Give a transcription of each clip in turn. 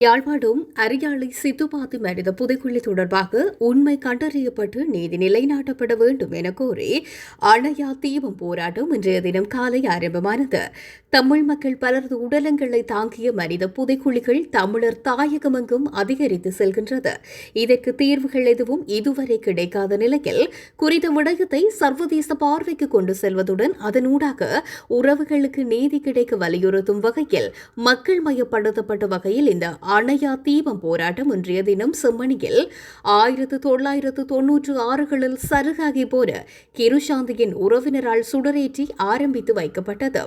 யாழ்ப்பாணம் அரியாலை சித்துப்பாத்து மனித புதைக்குழி தொடர்பாக உண்மை கண்டறியப்பட்டு நீதி நிலைநாட்டப்பட வேண்டும் என கோரி அணையா தீபம் போராட்டம் இன்றைய தினம் காலை ஆரம்பமானது. தமிழ் மக்கள் பலரது உடலங்களை தாங்கிய மனித புதைக்குழிகள் தமிழர் தாயகமெங்கும் அதிகரித்து செல்கின்றது. இதற்கு தீர்வுகள் எதுவும் இதுவரை கிடைக்காத நிலையில் குறித்த விடயத்தை சர்வதேச பார்வைக்கு கொண்டு செல்வதுடன் அதனூடாக உறவுகளுக்கு நீதி கிடைக்க வலியுறுத்தும் வகையில் மக்கள் மயப்படுத்தப்பட்ட வகையில் இந்த அணையா தீபம் போராட்டம் இன்றைய தினம் செம்மணியில் ஆயிரத்து தொள்ளாயிரத்து தொன்னூற்று ஆறுகளில் சருகாகி போன கிருஷாந்தியின் உறவினரால் சுடரேற்றி ஆரம்பித்து வைக்கப்பட்டது.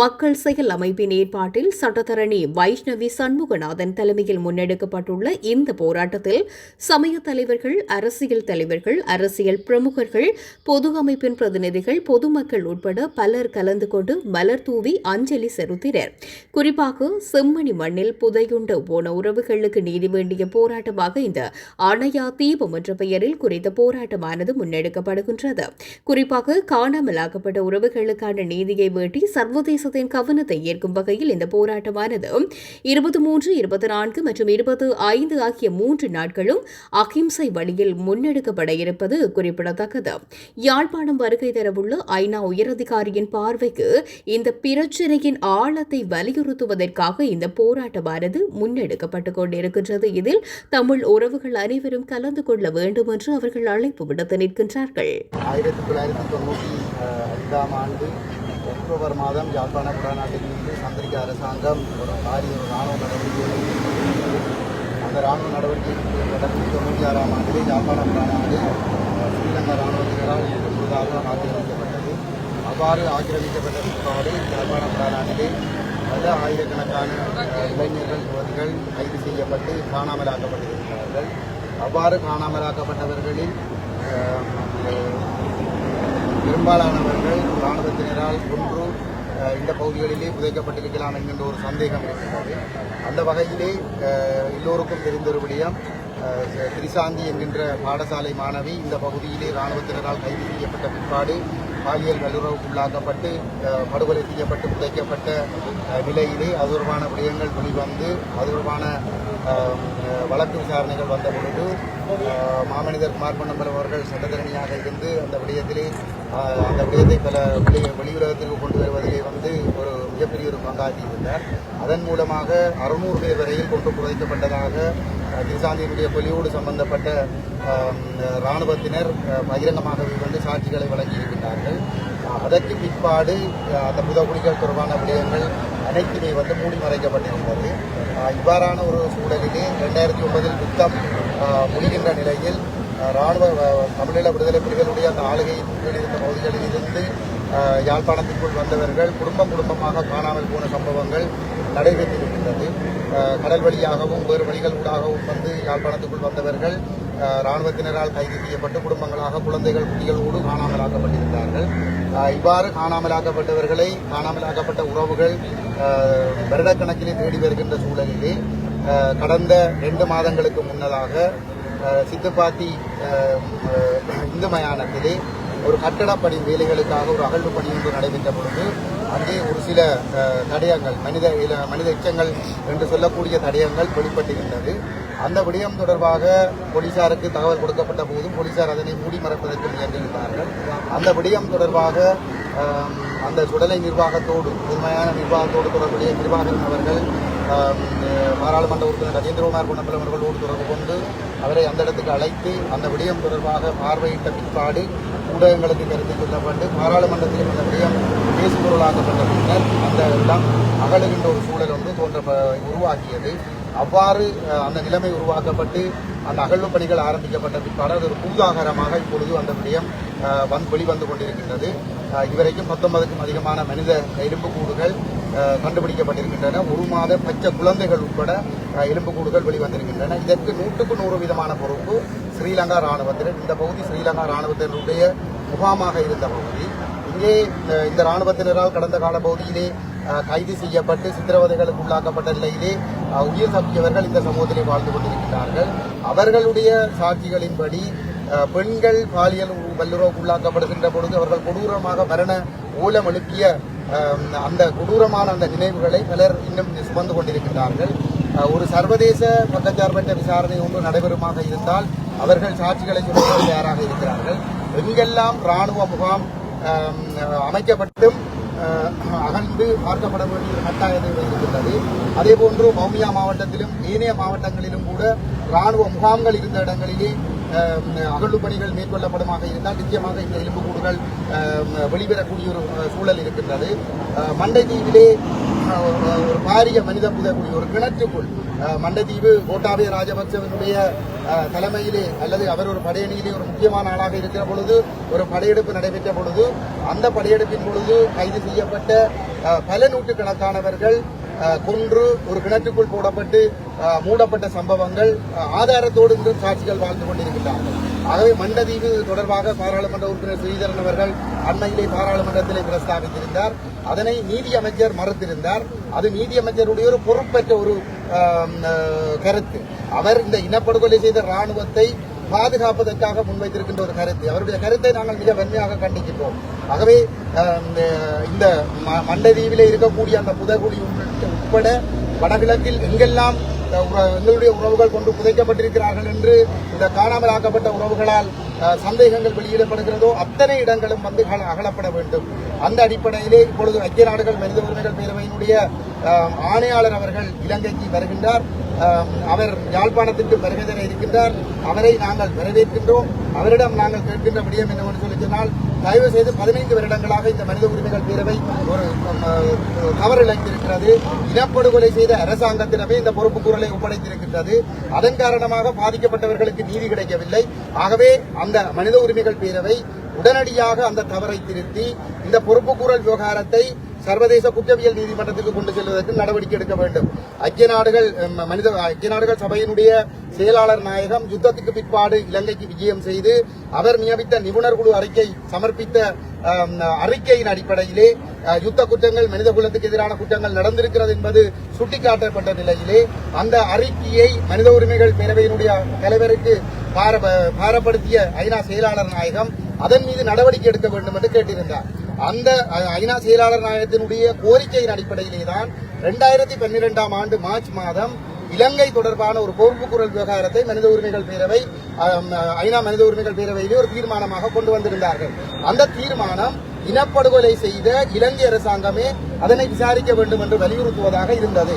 மக்கள் செயல் அமைப்பின் ஏற்பாட்டில் சட்டத்தரணி வைஷ்ணவி சண்முகநாதன் தலைமையில் முன்னெடுக்கப்பட்டுள்ள இந்த போராட்டத்தில் சமய தலைவர்கள் அரசியல் தலைவர்கள் அரசியல் பிரமுகர்கள் பொது அமைப்பின் பிரதிநிதிகள் பொதுமக்கள் உட்பட பலர் கலந்து கொண்டு மலர் தூவி அஞ்சலி செலுத்தினர். குறிப்பாக செம்மணி மண்ணில் புதையுண்ட போன உறவுகளுக்கு நீதி வேண்டிய போராட்டமாக இந்த அணையா தீபம் என்ற பெயரில் குறித்த போராட்டமானது முன்னெடுக்கப்படுகின்றது. குறிப்பாக காணாமலாக்கப்பட்ட உறவுகளுக்கான நீதியை வேண்டி சர்வதேசத்தின் கவனத்தை ஈர்க்கும் வகையில் இந்த போராட்டமானது இருபத்தி மூன்று இருபத்தி நான்கு மற்றும் இருபது ஐந்து ஆகிய மூன்று நாட்களும் அகிம்சை வழியில் முன்னெடுக்கப்பட இருப்பது குறிப்பிடத்தக்கது. யாழ்ப்பாணம் வருகை தரவுள்ள ஐநா உயரதிகாரியின் பார்வைக்கு இந்த பிரச்சினையின் ஆழத்தை வலியுறுத்துவதற்காக இந்த போராட்டமானது எடுக்கப்பட்டு கொண்டிருக்கின்றது இதில் தமிழ் உறவுகள் அனைவரும் கலந்து கொள்ள வேண்டும் என்று அவர்கள் அழைப்பு விடுத்து நிற்கின்றார்கள். ஆயிரத்தி தொள்ளாயிரத்தி தொண்ணூற்றி ஐந்தாம் ஆண்டு அக்டோபர் மாதம் யாழ்ப்பாண குடாநாட்டின் மீது சந்திரிக்க அரசாங்கம் ஒரு பாரிய ஒரு நடவடிக்கை அந்த ராணுவ நடவடிக்கை தொடர்ந்து தொண்ணூற்றி ஆறாம் ஆண்டிலே யாழ்ப்பாண குடாநாடு ஸ்ரீலங்கா ராணுவத்தினரால் முழுதாக ஆக்கிரமிக்கப்பட்டது. அவ்வாறு ஆக்கிரமிக்கப்பட்ட பிற்பாடு யாழ்ப்பாண குடாநாட்டிலே பல ஆயிரக்கணக்கான இளைஞர்கள் யுவதிகள் கைது செய்யப்பட்டு காணாமலாக்கப்பட்டிருக்கிறார்கள். அவ்வாறு காணாமலாக்கப்பட்டவர்களில் பெரும்பாலானவர்கள் இராணுவத்தினரால் கொன்று இந்த பகுதிகளிலே புதைக்கப்பட்டிருக்கலாம் என்கின்ற ஒரு சந்தேகம் இருக்கிறது அந்த வகையிலே எல்லோருக்கும் தெரிந்த விடயம் திரிசாந்தி என்கின்ற பாடசாலை மாணவி இந்த பகுதியிலே இராணுவத்தினரால் கைது செய்யப்பட்ட பிற்பாடு பாலியல் வல்லுறவுக்குள்ளாக்கப்பட்டு படுகொலை செய்யப்பட்டு புதைக்கப்பட்ட நிலையிலே அது தொடர்பான விடயங்கள் வெளிவந்து அது தொடர்பான வழக்கு விசாரணைகள் வந்த பொழுது மாமனிதர் குமார் பொன்னம்பலம் அவர்கள் சட்டத்தரணியாக இருந்து அந்த விடயத்திலே அந்த விடயத்தை பல வெளி வெளியுலகத்திற்கு கொண்டு வருவதிலே வந்து ஒரு மிகப்பெரிய ஒரு பங்காற்றியிருந்தார். அதன் மூலமாக அறுநூறு பேர் வரையில் கொண்டு புதைக்கப்பட்டதாக அஹ், பொலிவோடு சம்பந்தப்பட்ட இராணுவத்தினர் பகிரங்கமாகவே வந்து சாட்சிகளை வழங்கியிருக்கிறார்கள் அதற்கு பிற்பாடு அந்த புதகுடிகள் தொடர்பான விடயங்கள் அனைத்துமே வந்து மூடி மறைக்கப்பட்டிருந்தது. இவ்வாறான ஒரு சூழலிலே ரெண்டாயிரத்தி ஒன்பதில் யுத்தம் முடிகின்ற நிலையில் இராணுவ ராணுவ தமிழீழ விடுதலை புலிகளுடைய அந்த ஆளுகையின் கீழ் இருந்த பகுதிகளில் இருந்து யாழ்ப்பாணத்திற்குள் வந்தவர்கள் குடும்பம் குடும்பமாக காணாமல் போன சம்பவங்கள் நடைபெற்றிருக்கின்றது. கடல் வழியாகவும் வேறு வழிகள் ஊடாகவும் வந்து யாழ்ப்பாணத்துக்குள் வந்தவர்கள் இராணுவத்தினரால் கைது செய்யப்பட்டு குடும்பங்களாக குழந்தைகள் குட்டிகளோடு காணாமலாக்கப்பட்டிருந்தார்கள். இவ்வாறு காணாமலாக்கப்பட்டவர்களை காணாமலாக்கப்பட்ட உறவுகள் வருடக்கணக்கிலே தேடி வருகின்ற சூழலிலே கடந்த ரெண்டு மாதங்களுக்கு முன்னதாக சித்துப்பாத்தி இந்து மயானத்திலே ஒரு கட்டடப்பணி வேலைகளுக்காக ஒரு அகழ்வு பணி ஒன்று நடைபெற்ற பொழுது அங்கே ஒரு சில தடயங்கள் மனித இல- மனித எச்சங்கள் என்று சொல்லக்கூடிய தடயங்கள் வெளிப்பட்டிருந்தது. அந்த விடயம் தொடர்பாக போலீசாருக்கு தகவல் கொடுக்கப்பட்ட போதும் போலீசார் அதனை மூடி மறைப்பதற்கு முயன்றிருந்தார்கள். அந்த விடயம் தொடர்பாக அந்த சுடலை நிர்வாகத்தோடு உண்மையான நிர்வாகத்தோடு தொடர்புடைய நிர்வாகம் அவர்கள் பாராளுமன்ற உறுப்பினர் ரஜேந்திரகுமார் பொன்னம்பலம் அவர்களோடு தொடர்பு கொண்டு அவரை அந்த இடத்துக்கு அழைத்து அந்த விடயம் தொடர்பாக பார்வையிட்ட பிற்பாடு ஊடகங்களுக்கு கருத்து கொள்ளப்பட்டு பாராளுமன்றத்திலும் அந்த விடயம் பேசுபொருளாக்கப்பட்ட பின்னர் அந்த இடம் அகழுகின்ற ஒரு சூழல் வந்து தோன்ற உருவாக்கியது. அவ்வாறு அந்த நிலைமை உருவாக்கப்பட்டு அந்த அகழ்வு பணிகள் ஆரம்பிக்கப்பட்ட பிற்பாடு அது ஒரு பூதாகரமாக இப்பொழுது அந்த விடயம் வந்து வெளிவந்து கொண்டிருக்கின்றது. இதுவரைக்கும் பத்தொன்பதுக்கும் அதிகமான மனித எலும்புக்கூடுகள் கண்டுபிடிக்கப்பட்டிருக்கின்றன. ஒரு மாத பச்சை குழந்தைகள் உட்பட எலும்புக்கூடுகள் வெளிவந்திருக்கின்றன. இதற்கு நூற்றுக்கு நூறு விதமான பொறுப்பு ஸ்ரீலங்கா ராணுவத்தினர். இந்த பகுதி ஸ்ரீலங்கா ராணுவத்தினருடைய முகாமாக இருந்த பகுதி. இங்கே இந்த ராணுவத்தினரால் கடந்த கால பகுதியிலே கைது செய்யப்பட்டு சித்திரவதைகளுக்கு உள்ளாக்கப்பட்ட நிலையிலே உயிர் தப்பியவர்கள் இந்த சமூகத்திலே வாழ்ந்து கொண்டிருக்கிறார்கள் அவர்களுடைய சாட்சிகளின்படி பெண்கள் பாலியல் வல்லுறவுக்கு உள்ளாக்கப்படுகின்ற பொழுது அவர்கள் கொடூரமாக மரண ஊலம் எழுப்பிய அந்த கொடூரமான அந்த நினைவுகளை பலர் இன்னும் சுமந்து கொண்டிருக்கிறார்கள் ஒரு சர்வதேச பக்கச்சார்பற்ற விசாரணை ஒன்று நடைபெறுமாக இருந்தால் அவர்கள் சாட்சிகளை சொல்ல தயாராக இருக்கிறார்கள். எங்கெல்லாம் ராணுவ முகாம் அமைக்கப்பட்டும் அகன்று அகழ்ந்து பார்க்கப்பட வேண்டிய ஒரு கட்டாய இருக்கின்றது அதே போன்று மௌமியா மாவட்டத்திலும் ஏனைய மாவட்டங்களிலும் கூட ராணுவ முகாம்கள் இருந்த இடங்களிலே அகழ்வு பணிகள் மேற்கொள்ளப்படுமாக இருந்தால் நிச்சயமாக இந்த எலும்புக்கூடுகள் அஹ், வெளிவரக்கூடிய ஒரு சூழல் இருக்கின்றது. மண்டைத்தீவிலே ஒரு பாரிய மனித புதக்கூடிய ஒரு கிணற்றுக்குள் மண்டதீவு மண்டைத்தீவு கோட்டாபய ராஜபக்சவனுடைய தலைமையிலே அல்லது அவர் ஒரு படையணியிலே ஒரு முக்கியமான ஆளாக இருக்கிற பொழுது ஒரு படையெடுப்பு நடைபெற்ற பொழுது அந்த படையெடுப்பின் பொழுது கைது செய்யப்பட்ட பல நூற்றுக்கணக்கானவர்கள் குன்று ஒரு கிணற்றுக்குள் போடப்பட்டு மூடப்பட்ட சம்பவங்கள் ஆதாரத்தோடு இன்றும் சாட்சிகள் வாழ்ந்து கொண்டிருக்கின்றார்கள். ஆகவே மண்டதீவு தொடர்பாக பாராளுமன்ற உறுப்பினர் ஸ்ரீதரன் அவர்கள் அண்மையிலே பாராளுமன்றத்திலே பிரஸ்தாபித்திருந்தார். அதனை நீதி அமைச்சர் மறுத்திருந்தார். அது நீதி அமைச்சருடைய ஒரு பொறுப்பற்ற ஒரு கருத்து. அவர் இந்த இனப்படுகொலை செய்த ராணுவத்தை பாதுகாப்பதற்காக முன்வைத்திருக்கின்ற ஒரு கருத்து. அவருடைய கருத்தை நாங்கள் மிக வன்மையாக கண்டிக்கின்றோம். ஆகவே இந்த ம- மண்டதீவிலே இருக்கக்கூடிய அந்த புதகுடி உட்பட- உட்பட வடகிழக்கில் எங்கெல்லாம் எங்களுடைய உறவுகள் கொண்டு புதைக்கப்பட்டிருக்கிறார்கள் என்று இந்த காணாமல் ஆக்கப்பட்ட உறவுகளால் சந்தேகங்கள் வெளியிடப்படுகிறதோ அத்தனை இடங்களும் வந்து அகலப்பட வேண்டும். அந்த அடிப்படையிலே இப்பொழுது ஐக்கிய நாடுகள் மனித உரிமைகள் பேரவையினுடைய ஆணையாளர் அவர்கள் இலங்கைக்கு வருகின்றார். அவர் யாழ்ப்பாணத்திற்கு வருகை தர இருக்கின்றார். அவரை நாங்கள் வரவேற்கின்றோம். அவரிடம் நாங்கள் கேட்கின்ற விடயம் என்னவென்று சொல்லி சொன்னால் தயவு செய்து பதினைந்து வருடங்களாக இந்த மனித உரிமைகள் பேரவை ஒரு அஹ், இனப்படுகொலை செய்த அரசாங்கத்திடமே இந்த பொறுப்பு குரலை ஒப்படைத்திருக்கின்றது. அதன் காரணமாக பாதிக்கப்பட்டவர்களுக்கு நீதி கிடைக்கவில்லை. ஆகவே அந்த மனித உரிமைகள் பேரவை உடனடியாக அந்த தவறை திருத்தி இந்த பொறுப்புக்கூறல் விவகாரத்தை சர்வதேச குற்றவியல் நீதிமன்றத்துக்கு கொண்டு செல்வதற்கு நடவடிக்கை எடுக்க வேண்டும். ஐக்கிய நாடுகள் மனித ஐக்கிய நாடுகள் சபையினுடைய செயலாளர் நாயகம் யுத்தத்துக்கு பிற்பாடு இலங்கைக்கு விஜயம் செய்து அவர் நியமித்த நிபுணர் குழு அறிக்கை சமர்ப்பித்த அறிக்கையின் அடிப்படையிலே யுத்த குற்றங்கள் மனித குலத்துக்கு எதிரான குற்றங்கள் நடந்திருக்கிறது என்பது சுட்டிக்காட்டப்பட்ட நிலையிலே அந்த அறிக்கையை மனித உரிமைகள் பேரவையினுடைய தலைவருக்கு பார பாரப்படுத்திய ஐநா செயலாளர் நாயகம் அதன் மீது நடவடிக்கை எடுக்க வேண்டும் என்று கேட்டிருந்தார். அந்த ஐநா செயலாளர் நாயகத்தினுடைய கோரிக்கையின் அடிப்படையிலே தான் ரெண்டாயிரத்தி பன்னிரெண்டாம் ஆண்டு மார்ச் மாதம் இலங்கை தொடர்பான ஒரு பொறுப்பு குரல் விவகாரத்தை மனித உரிமைகள் பேரவை ஐநா மனித உரிமைகள் பேரவையிலே ஒரு தீர்மானமாக கொண்டு வந்திருந்தார்கள். அந்த தீர்மானம் இனப்படுகொலை செய்த இலங்கை அரசாங்கமே அதனை விசாரிக்க வேண்டும் என்று வலியுறுத்துவதாக இருந்தது.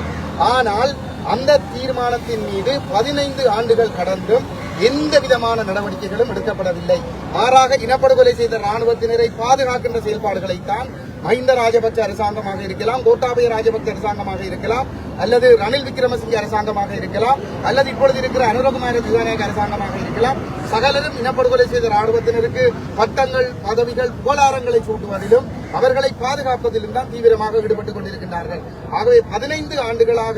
ஆனால் அந்த தீர்மானத்தின் மீது பதினைந்து ஆண்டுகள் கடந்தும் எந்த விதமான நடவடிக்கைகளும் எடுக்கப்படவில்லை. மாறாக இனப்படுகொலை செய்த ராணுவத்தினரை பாதுகாக்கின்ற செயல்பாடுகளைத்தான் மஹிந்த ராஜபக்ச அரசாங்கமாக இருக்கலாம் கோட்டாபய ராஜபக்ச அரசாங்கமாக இருக்கலாம் அல்லது ரணில் விக்ரமசிங்கே அரசாங்கமாக இருக்கலாம் அல்லது இப்பொழுது இருக்கிற அனுரகுமார திசாநாயக அரசாங்கமாக இருக்கலாம். சகலரும் இனப்படுகொலை செய்த ராணுவத்தினருக்கு பட்டங்கள் பதவிகள் புகழாரங்களை சூட்டுவதிலும் அவர்களை பாதுகாப்பதிலும் தான் தீவிரமாக ஈடுபட்டுக் கொண்டிருக்கின்றார்கள். ஆகவே பதினைந்து ஆண்டுகளாக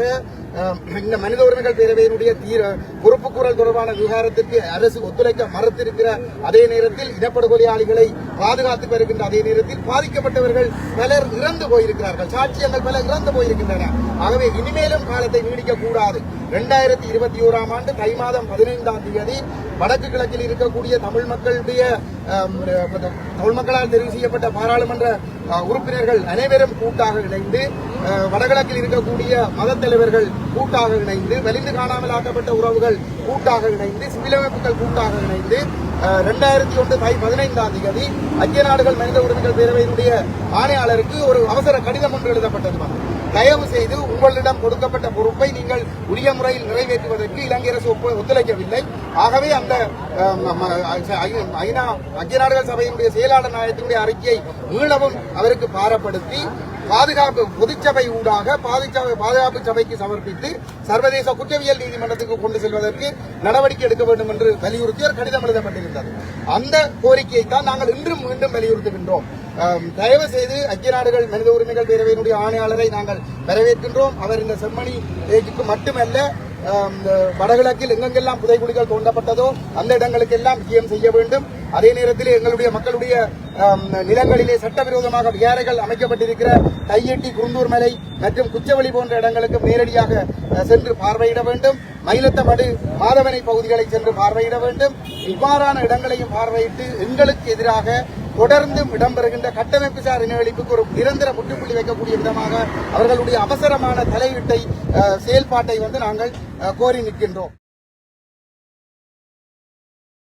இந்த மனித உரிமைகள் பேரவையினுடைய தீர பொறுப்புக்கூறல் தொடர்பான விவகாரத்திற்கு அரசு ஒத்துழைக்க மறுத்திருக்கிற அதே நேரத்தில் இனப்படுகொலையாளிகளை பாதுகாத்து வருகின்ற அதே நேரத்தில் பாதிக்கப்பட்டவர்கள் பலர் இறந்து போயிருக்கிறார்கள். சாட்சியங்கள் பலர் இறந்து போயிருக்கின்றன. ஆகவே இனிமேலும் காலத்தை நீடிக்க கூடாது. இரண்டாயிரத்தி இருபத்தி ஓராம் ஆண்டு தை மாதம் பதினைந்தாம் தேதி வடக்கு கிழக்கில் இருக்கக்கூடிய தமிழ் மக்களுடைய தமிழ் மக்களால் தெரிவு செய்யப்பட்ட பாராளுமன்ற உறுப்பினர்கள் அனைவரும் கூட்டாக இணைந்து வடகிழக்கில் இருக்கக்கூடிய மத தலைவர்கள் கூட்டாக இணைந்து வெளிந்து காணாமல் ஆக்கப்பட்ட உறவுகள் கூட்டாக இணைந்து சிவில் அமைப்புகள் கூட்டாக இணைந்து ரெண்டாயிரத்தி ஒன்று தை பதினைந்தாம் தேதி ஐக்கிய நாடுகள் மனித உரிமைகள் பேரவையினுடைய ஆணையாளருக்கு ஒரு அவசர கடிதம் ஒன்று எழுதப்பட்டது. தயவு செய்து உங்களிடம் கொடுக்கப்பட்ட பொறுப்பை நீங்கள் உரிய முறையில் நிறைவேற்றுவதற்கு இலங்கை அரசு ஒத்துழைக்கவில்லை. ஆகவே அந்த அஹ், ஐநா ஐக்கிய நாடுகள் சபையினுடைய செயலாளர் நாயகத்தினுடைய அறிக்கையை மீளவும் அவருக்கு பாரப்படுத்தி பாதுகாப்பு பொதுச்சபை ஊடாக பாதுகாப்பு பாதுகாப்பு சபைக்கு சமர்ப்பித்து சர்வதேச குற்றவியல் நீதிமன்றத்துக்கு கொண்டு செல்வதற்கு நடவடிக்கை எடுக்க வேண்டும் என்று வலியுறுத்தி கடிதம் எழுதப்பட்டிருந்தது. அந்த கோரிக்கையை தான் நாங்கள் இன்றும் மீண்டும் வலியுறுத்துகின்றோம். தயவு செய்து ஐக்கிய நாடுகள் மனித உரிமைகள் பேரவையினுடைய ஆணையாளரை நாங்கள் வரவேற்கின்றோம். அவர் இந்த செம்மணி பேச்சுக்கு மட்டுமல்ல இந்த வடகிழக்கில் எங்கெங்கெல்லாம் புதைக்குழிகள் தோண்டப்பட்டதோ அந்த இடங்களுக்கெல்லாம் விஜயம் செய்ய வேண்டும். அதே நேரத்தில் எங்களுடைய மக்களுடைய நிலங்களிலே சட்டவிரோதமாக விகாரைகள் அமைக்கப்பட்டிருக்கிற கையெட்டி குருந்தூர் மலை மற்றும் குச்சவெளி போன்ற இடங்களுக்கு நேரடியாக சென்று பார்வையிட வேண்டும். மயிலத்தமடு மாதவனை பகுதிகளை சென்று பார்வையிட வேண்டும். இவ்வாறான இடங்களையும் பார்வையிட்டு எங்களுக்கு எதிராக தொடர்ந்தும் இடம்பெறுகின்ற கட்டமைப்பு சார் இனவெளிப்புக்கு ஒரு நிரந்தர முற்றுப்புள்ளி வைக்கக்கூடிய விதமாக அவர்களுடைய அவசரமான தலையீட்டை செயல்பாட்டை வந்து நாங்கள் கோரி நிற்கின்றோம்.